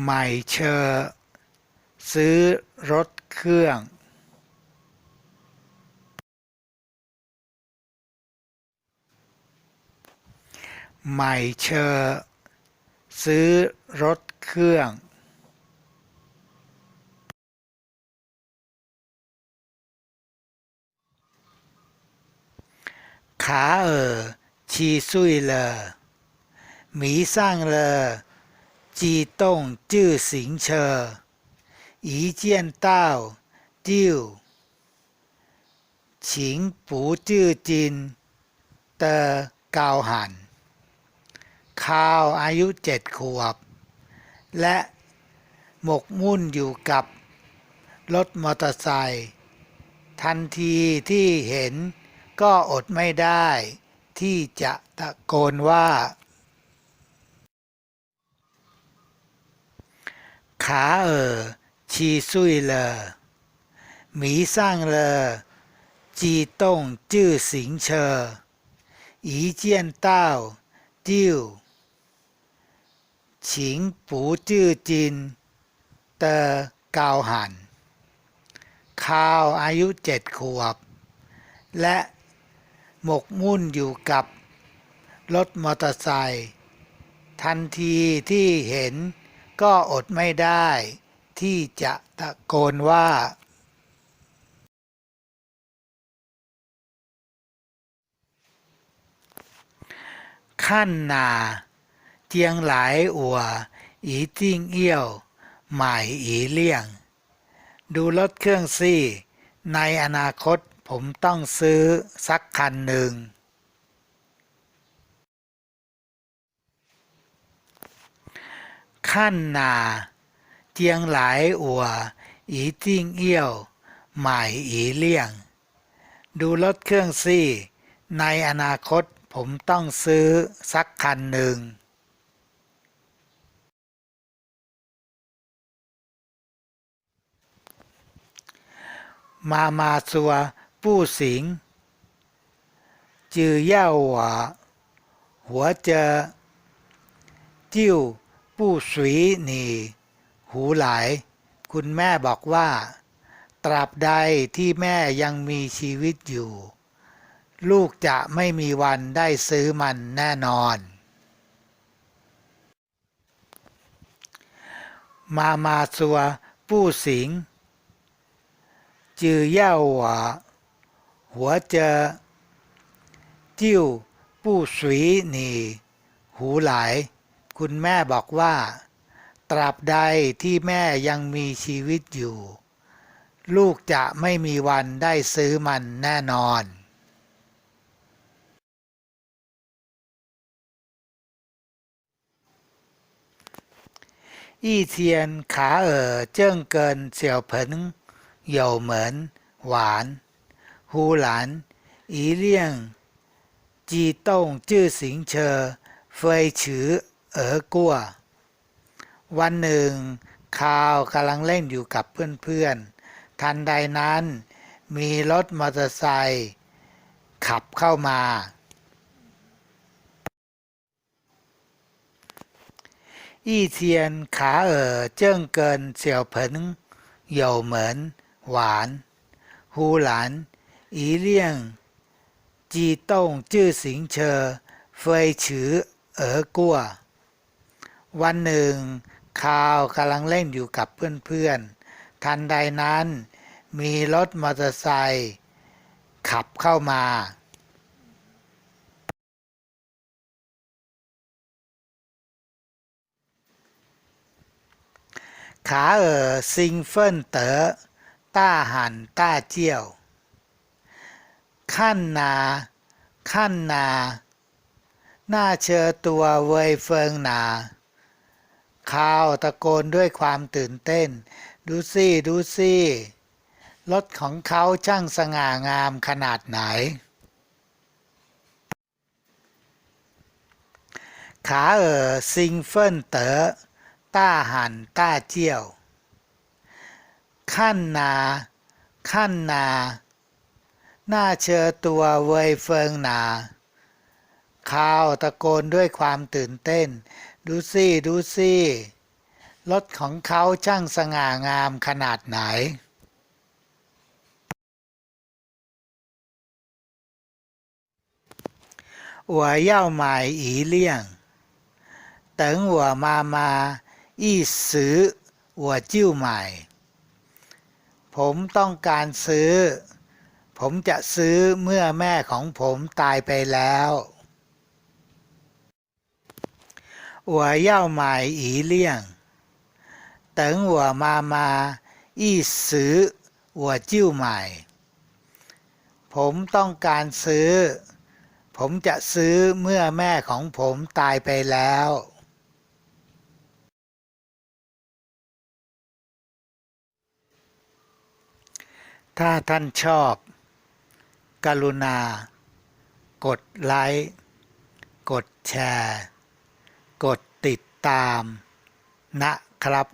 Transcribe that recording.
ใหม่เชอร์ซื้อรถเครื่องใหม่เชอร์ซื้อรถเครื่องขาเอ๋อชีซุยเลอหมีสร้างเลอ จีต้งจื้อสิงเชออีเจียนเต้า จิ้วฉิงปูจื้อจิน เตอเกาหันข้าวอายุเจ็ดขวบ และหมกมุ่นอยู่กับรถมอเตอร์ไซค์ทันทีที่เห็นก็อดไม่ได้ที่จะตะโกนว่า ขาเออ ชีซุยเลอหมีสร้างเลอจีต้งจื้อสิงเชออีเจียนเต้า จิ้วฉิงปูจื้อจิน เตอกาวหันข้าวอายุเจ็ดขวบ และหมกมุ่นอยู่กับรถมอเตอร์ไซค์ทันทีที่เห็น ก็อดไม่ได้ ที่จะตะโกนว่า ขั้นนาเจียงหลายอัว อีจิ้งเอี้ยวหมายอีเลี่ยง ดูรถเครื่องซี่ ในอนาคตผมต้องซื้อสักคันหนึ่ง ขั้นนาเจียงหลายอัวอีจิ้ายอีเลี่ยงดูรถเครื่องซี่ ในอนาคตผมต้องซื้อสักคันหนึ่ง มามาซัวปู้สิง จือเย่าหวหัวเจอจิ้ว ปู้สุยหนีหูหลาย คุณแม่บอกว่า ตราบใดที่แม่ยังมีชีวิตอยู่ ลูกจะไม่มีวันได้ซื้อมันแน่นอน มามาซัวปู้สิง จือเย่าหวหัวเจอ จิ้วปู้สุยหนีหูหลาย คุณแม่บอกว่า ตราบใดที่แม่ยังมีชีวิตอยู่ ลูกจะไม่มีวันได้ซื้อมันแน่นอนอี้เทียนขาเอ๋อเจิ้งเกินเสี่ยวเผินเหยวเหมินหวานฮูหลาน อีเลี่ยง จีต้งจื้อสิงเชอ เฟยฉือ เอ๋อกัววันหนึ่งข่าวกำลังเล่นอยู่กับเพื่อนๆ ทันใดนั้นมีรถมอเตอร์ไซค์ขับเข้ามา อี้เทียนขาเอ๋อเจิ้งเกินเสี่ยวเผินเหยวเหมินหวาน ฮูหลาน อีเลี่ยง จีต้งจื้อสิงเชอ เฟยฉือเอ๋อกัว วันหนึ่งข่าวกำลังเล่นอยู่กับเพื่อนๆ ทันใดนั้น มีรถมอเตอร์ไซค์ขับเข้ามา ขาเอ๋อซิงเฟินเต๋อต้าหันต้าเจี้ยว ขั้นนา ขั้นนา หน้าเชอตัวเวยเฟิงนา ข้าวตะโกนด้วยความตื่นเต้น ดูสิดูสิรถของเขาช่างสง่างามขนาดไหน ขาเอ๋อซิงเฟินเต๋อต้าหันต้าเจียว ขั้นนา ขั้นนา หน้าเชอตัวเวยเฟิงนา ข้าวตะโกนด้วยความตื่นเต้น ดูสิดูสิรถของเขาช่างสง่างามขนาดไหนหัวเย่าหมายอีเลี่ยงเติงหัวมามาอีซื้อหัวจิ้วหมาผมต้องการซื้อ ผมจะซื้อเมื่อแม่ของผมตายไปแล้ว 我要买一辆，等我妈妈一死我就买。ผมต้องการซื้อ ผมจะซื้อเมื่อแม่ของผมตายไปแล้ว ถ้าท่านชอบ กรุณา กดไลค์ กดแชร์ กดติดตามนะครับ